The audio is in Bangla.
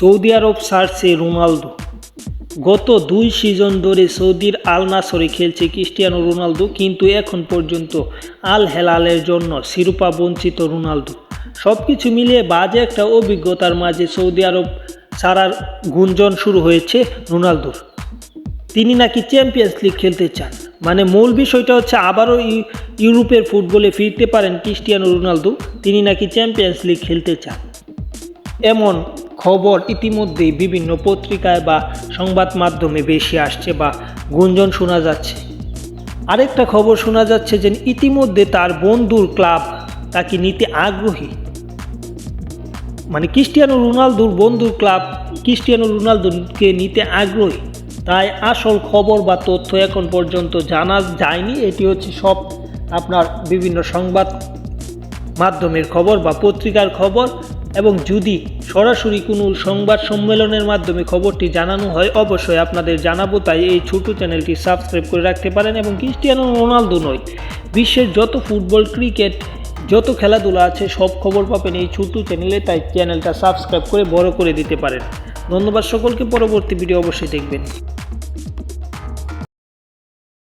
সৌদি আরব ছাড়ছে রোনালদো। গত দুই সিজন ধরে সৌদির আল নাসরে খেলছে ক্রিস্টিয়ানো রোনালদো, কিন্তু এখন পর্যন্ত আল হেলালের জন্য শিরোপা বঞ্চিত রোনালদো। সব কিছু মিলিয়ে বাজে একটা অভিজ্ঞতার মাঝে সৌদি আরব ছাড়ার গুঞ্জন শুরু হয়েছে রোনালদোর। তিনি নাকি চ্যাম্পিয়ন্স লিগ খেলতে চান। মানে মূল বিষয়টা হচ্ছে আবারও ইউ- ইউরোপের ফুটবলে ফিরতে পারেন ক্রিস্টিয়ানো রোনালদো, তিনি নাকি চ্যাম্পিয়ন্স লিগ খেলতে চান। এমন খবর ইতিমধ্যেই বিভিন্ন পত্রিকায় বা সংবাদ মাধ্যমে বেশি আসছে বা গুঞ্জন শোনা যাচ্ছে। আরেকটা খবর শোনা যাচ্ছে যে ইতিমধ্যে তার বন্ধুর ক্লাব তাকে নিতে আগ্রহী। মানে ক্রিস্টিয়ানো রোনালদোর বন্ধুর ক্লাব ক্রিস্টিয়ানো রোনালদোকে নিতে আগ্রহী। তাই আসল খবর বা তথ্য এখন পর্যন্ত জানা যায়নি। এটি হচ্ছে সব আপনার বিভিন্ন সংবাদ মাধ্যমের খবর বা পত্রিকার খবর। এবং যদি সরাসরি কোনো সংবাদ সম্মেলনের মাধ্যমে খবরটি জানানো হয়, অবশ্যই আপনাদের জানাব। তাই এই ছোট চ্যানেলটি সাবস্ক্রাইব করে রাখতে পারেন এবং ক্রিস্টিয়ানো রোনালদো নয়, বিশ্বের যত ফুটবল, ক্রিকেট, যত খেলাধুলা আছে, সব খবর পাবেন এই ছোট চ্যানেলে। তাই চ্যানেলটা সাবস্ক্রাইব করে বড় করে দিতে পারেন। ধন্যবাদ সকলকে। পরবর্তী ভিডিও অবশ্যই দেখবেন।